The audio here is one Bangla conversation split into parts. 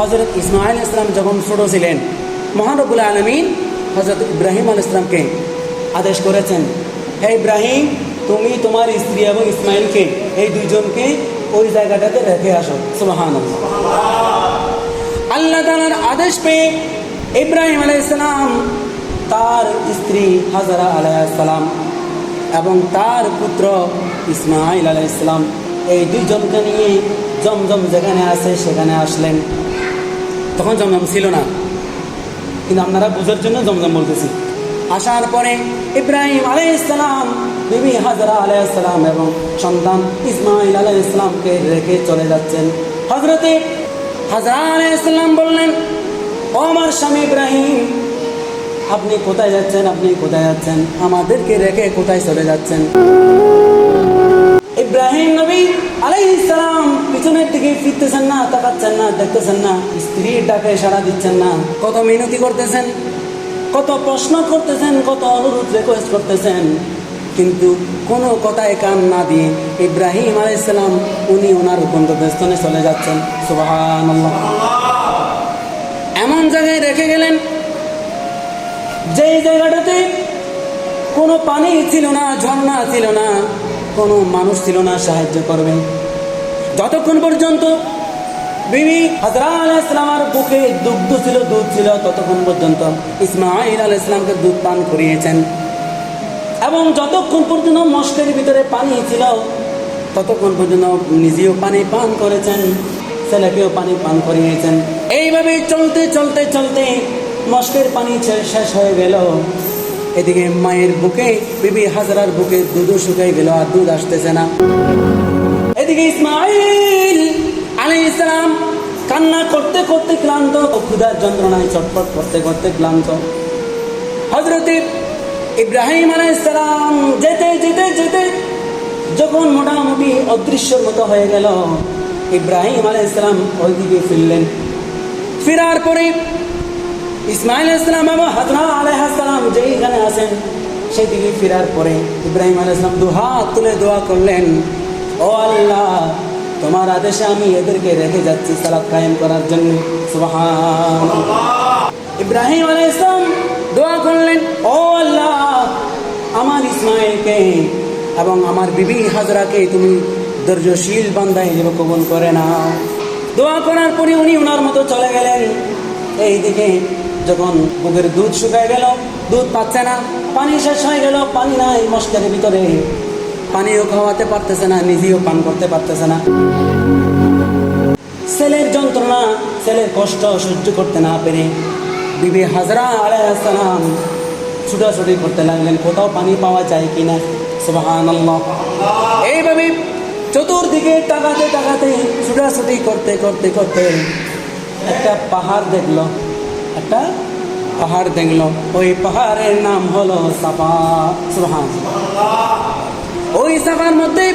হজরত ইসমাইল ইসলাম যখন ছোট ছিলেন মহানবুল আলমিন হজরত ইব্রাহিম আল ইসলামকে আদেশ করেছেন, হে ইব্রাহিম, তুমি তোমার স্ত্রী এবং ইসমাইলকে এই দুইজনকে ওই জায়গাটাতে রেখে আসো। সুবাহান আল্লাহ তালার আদেশ পেয়ে ইব্রাহিম আলাইসালাম তার স্ত্রী হাজারা আলাইসালাম এবং তার পুত্র ইসমাইল আলাইসালাম এই দুইজনকে নিয়ে জমজম যেখানে আছে সেখানে আসলেন। তখন জমজম ছিল না। কিন্তু আপনারা বুঝার জন্য জমজম বলতেছি। আসার পরে ইব্রাহিম আলাইসালাম বিবি হাজরা আলাইসালাম এবং সন্তান ইসমাইল আলাইসালামকে রেখে চলে যাচ্ছেন। হজরতে হাজরা আলাইসাল্লাম বললেন, ও আমার স্বামী ইব্রাহিম, আপনি কোথায় যাচ্ছেন? আপনি কোথায় যাচ্ছেন? আমাদেরকে রেখে কোথায় চলে যাচ্ছেন? পিছনের দিকে ফিরতেছেন না তাকাচ্ছেন না, দেখতেছেন না। স্ত্রীর ডাকে সাড়া দিচ্ছেন না। কত মিনতি করতেছেন, কত প্রশ্ন করতেছেন, কত অনুরোধ রিকোয়েস্ট করতেছেন। কিন্তু কোনো কথায় কান না দিয়ে ইব্রাহিম আলাইসালাম উনি ওনার গন্তব্যস্থলে চলে যাচ্ছেন। সুবাহান এমন জায়গায় রেখে গেলেন, যেই জায়গাটাতে কোনো পানি ছিল না, ঝর্ণা ছিল না, কোনো মানুষ ছিল না, সাহায্য করবে। যতক্ষণ পর্যন্ত বিবি হাজরা আল ইসলামের বুকে দুগ্ধ ছিল, দুধ ছিল, ততক্ষণ পর্যন্ত ইসমাইল আল ইসলামকে দুধ পান করিয়েছেন। এবং যতক্ষণ পর্যন্ত মস্কের ভিতরে পানি ছিল, ততক্ষণ পর্যন্ত নিজেও পানি পান করেছেন, ছেলেকেও পানি পান করিয়েছেন। এইভাবে চলতে চলতে চলতে মস্কের পানি শেষ হয়ে গেল। এদিকে মায়ের বুকে, বিবি হাজরার বুকে দুধ শুকাই গেল, আর দুধ আসতেছে না। এদিকে ইসমাইল আলী ইসলাম কান্না করতে করতে ক্লান্ত ক্ষুধার যন্ত্রণায় চটপট করতে করতে ক্লান্ত। হজরতে ইব্রাহিম আলাইসালাম যেতে যেতে যেতে যখন মোটামুটি অদৃশ্যর মতো হয়ে গেল, ইব্রাহিম আলাই ইসলাম ওইদিকে ফিরলেন। ফেরার পরে ইসমাইল ইসলাম এবং হাজরা আলাইহাসালাম যেইখানে আছেন সেই দিকে ফেরার পরে ইব্রাহিম আলাইসলাম দু হাত তুলে দোয়া করলেন ও আল্লাহ, তোমার আদেশে আমি এদেরকে রেখে যাচ্ছি সালাদ কায়েম করার জন্য। সুবহান ইব্রাহিম আলাইসলাম দোয়া করলেন, ও আল্লাহ, আমার ইসমাইলকে এবং আমার বিবি হাজরাকে তুমি ধৈর্যশীল বান্দায় হিসেবে কবল করে না দোয়া করার পরে উনি ওনার মতো চলে গেলেন। এইদিকে যখন বুকের দুধ শুকায় গেল, দুধ পাচ্ছে না, পানি শেষ হয়ে গেল, পানি নাই, মস্কের ভিতরে। পানিও খাওয়াতে পারতেছে না, নিজেও পান করতে পারতেছে না। ছেলের যন্ত্রণা, ছেলের কষ্ট সহ্য করতে না পেরে বিবি হাজরা আলাইসালাম ছুটাছুটি করতে লাগলেন, কোথাও পানি পাওয়া যায় কিনা? সুবাহান এইভাবে চতুর্দিকে টাকাতে টাকাতে ছুটাছুটি করতে করতে করতে একটা পাহাড় দেখল, একটা পাহাড় দেখল। ওই পাহাড়ের নাম হলো সাফা। সুবহান ওই সাফার মধ্যে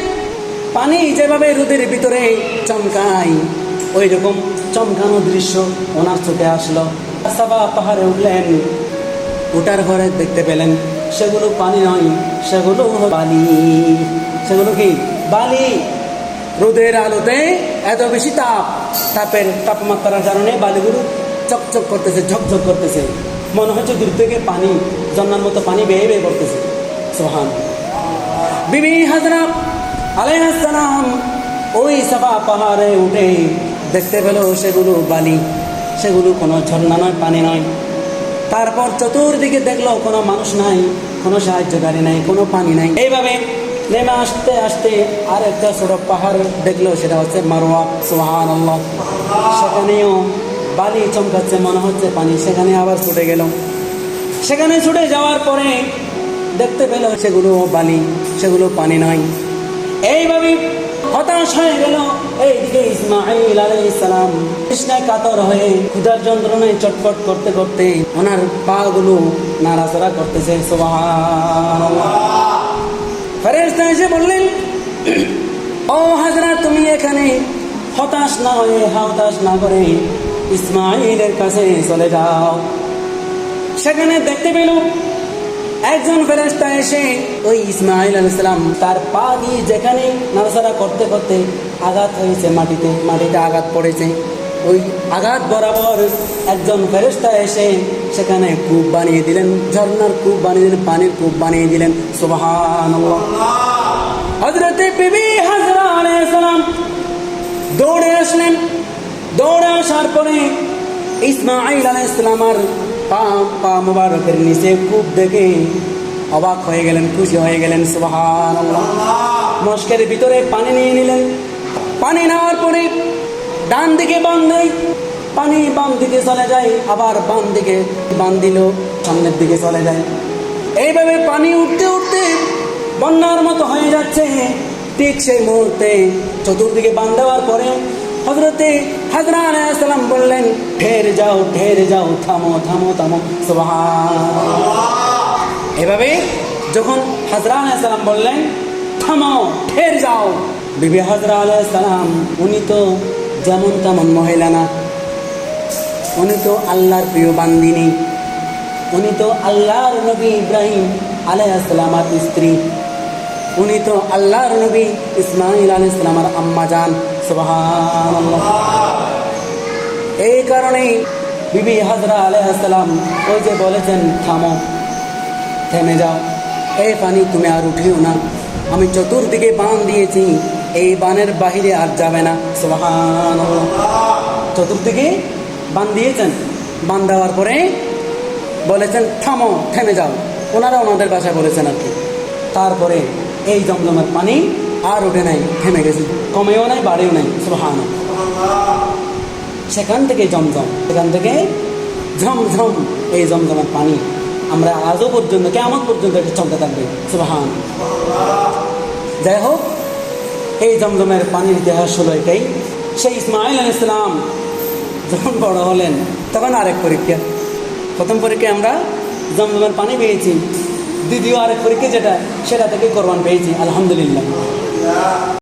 পানি যেভাবে রোদের ভিতরে চমকায় ওই রকম চমকানো দৃশ্য ওনার চোখে আসলো। সাফা পাহাড়ে উঠলেন ওটার ঘরে দেখতে পেলেন, সেগুলো পানি নয়, সেগুলো বালি। সেগুলো কি? বালি। রোদের আলোতে এত বেশি তাপ, তাপের তাপমাত্রার কারণে বালিগুলো চকচক করতেছে, ঝকঝক করতেছে। মনে হচ্ছে দূর থেকে পানি, জন্নার মতো পানি বেয়ে বেয়ে করতেছে সোহান বিবি হাজরা আলাইহাসালাম ওই সাফা পাহাড়ে উঠে দেখতে পেল সেগুলো বালি। সেগুলো কোনো ঝর্ণা নয়, পানি নয়। তারপর চতুর্দিকে দেখল কোনো মানুষ নাই, কোনো সাহায্যকারী নাই, কোনো পানি নাই। এইভাবে নেমে আসতে আসতে আর একটা ছোট পাহাড় দেখল, সেটা হচ্ছে মারোয়া সোহান সেখানেও বালি চমকাচ্ছে, মনে হচ্ছে পানি। সেখানে আবার ছুটে গেল। সেখানে ছুটে যাওয়ার পরে দেখতে পেল সেগুলো বালি, সেগুলো পানি নয়। এইভাবে হতাশ হয়ে গেল এইদিকে ইসমাইল আলাইহিস সালাম। কৃষ্ণায় কাতর হয়ে ক্ষুধার যন্ত্রণায় চটপট করতে করতে ওনার পা গুলো নাড়াচাড়া করতেছে ফেরেশতা এসে বললেন, ও হাজরা তুমি এখানে হতাশ না হয়ে হতাশ না করে ইসমাইলের কাছে চলে যাও। সেখানে দেখতে পেল একজন ফেরেস্তা এসে ওই ইসমাইল আলাইসালাম তার পা দিয়ে যেখানে নাড়াচাড়া করতে করতে আঘাত হয়েছে মাটিতে মাটিতে আঘাত পড়েছে। ওই আঘাত বরাবর একজন ফেরেস্তা এসে সেখানে কূপ বানিয়ে দিলেন, ঝর্ণার কূপ বানিয়ে দিলেন, পানির কূপ বানিয়ে দিলেন। সুবাহান হজরতে হাজরা আলাইহিস সালাম দৌড়ে আসলেন। দৌড়ে আসার পরে ইসমাইল আলাইসালাম আর পা মুবারকের নিচে কূপ দেখে অবাক হয়ে গেলেন, খুশি হয়ে গেলেন সুবাহান মস্কের ভিতরে পানি নিয়ে নিলেন। পানি নেওয়ার পরে ডান দিকে বান দেয়, পানি বাম দিকে চলে যায়, আবার বাম দিকে বান দিল, সামনের দিকে চলে যায়। এইভাবে পানি উঠতে উঠতে বন্যার মতো হয়ে যাচ্ছে। ঠিক সেই মুহূর্তে চতুর্দিকে বান দেওয়ার পরে হজরতে হাজরা আলাইসালাম বললেন ঠের যাও ঠের যাও, থামো থামো থামো। এভাবে যখন হাজরা আলাইসালাম বললেন থামো ঠের যাও। বিবি হাজরা আলাইসালাম উনি তো যেমন তেমন মহিলা না। উনি তো আল্লাহর প্রিয় বান্দিনী। উনি তো আল্লাহর নবী ইব্রাহিম আলাইসালামার স্ত্রী। উনি তো আল্লাহর নবী ইসমাইল আলাইসালামার আম্মা যান এই কারণেই বিবি হাজরা আলাইসালাম ওই যে বলেছেন, থামো, থেমে যাও। এই পানি তুমি আর উঠিও না। আমি চতুর্দিকে বান দিয়েছি, এই বানের বাহিরে আর যাবে না। সুবহানাল্লাহ। চতুর্দিকে বান দিয়েছেন। বান দেওয়ার পরে বলেছেন, থামো, থেমে যাও। ওনারা ওনাদের বাসায় বলেছেন আর কি। তারপরে এই জমজমের পানি আর ওঠে নাই, থেমে গেছে। কমেও নাই, বাড়েও নাই সুবহান সেখান থেকে জমজম, সেখান থেকে ঝমঝম এই জমজমের পানি আমরা আজও পর্যন্ত কেমন পর্যন্ত এটা চলতে থাকবে সুবহান যাই হোক, এই জমজমের পানির ইতিহাস হলো এটাই। সেই ইসমাইল আল ইসলাম যখন বড় হলেন, তখন আরেক পরীক্ষা। প্রথম পরীক্ষায় আমরা জমজমের পানি পেয়েছি। দ্বিতীয় আরেক পরীক্ষা যেটা সেটা থেকে কোরবান পেয়েছি আলহামদুলিল্লাহ।